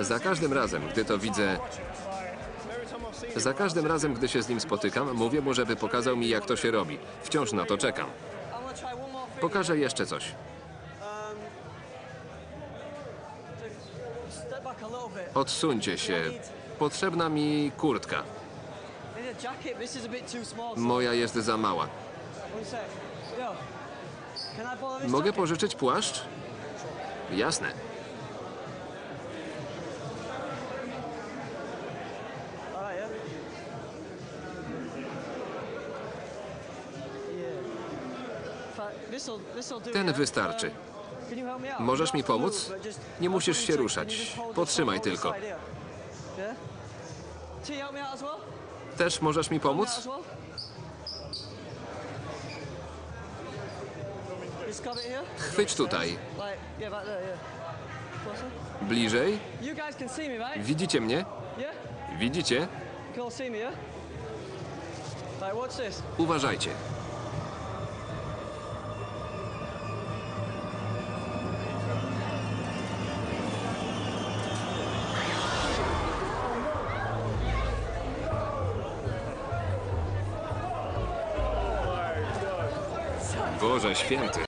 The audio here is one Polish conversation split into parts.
Za każdym razem, gdy to widzę, za każdym razem, gdy się z nim spotykam, mówię mu, żeby pokazał mi, jak to się robi. Wciąż na to czekam. Pokażę jeszcze coś. Odsuńcie się. Potrzebna mi kurtka. Moja jest za mała. Mogę pożyczyć płaszcz? Jasne. Ten wystarczy. Możesz mi pomóc? Nie musisz się ruszać. Potrzymaj tylko. Też możesz mi pomóc? Chwyć tutaj. Bliżej? Widzicie mnie? Widzicie? You Boże święty.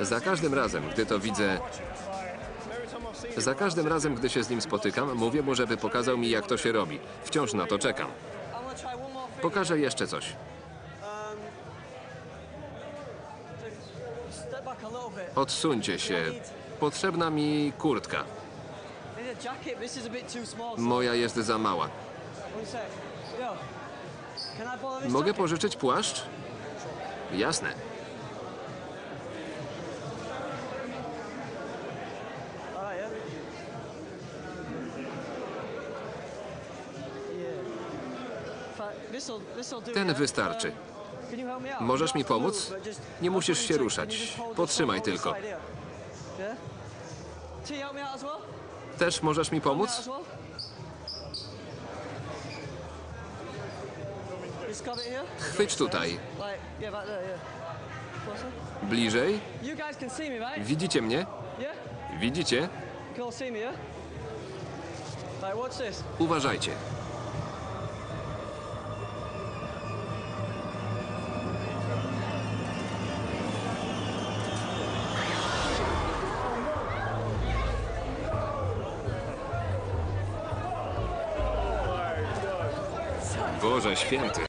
Za każdym razem, gdy to widzę, za każdym razem, gdy się z nim spotykam, mówię mu, żeby pokazał mi, jak to się robi. Wciąż na to czekam. Pokażę jeszcze coś. Odsuńcie się. Potrzebna mi kurtka. Moja jest za mała. Mogę pożyczyć płaszcz? Jasne. Ten wystarczy. Możesz mi pomóc? Nie musisz się ruszać. The tylko. Też możesz mi pomóc? Chwyć tutaj. Bliżej? Widzicie mnie? Widzicie? You Boże święty.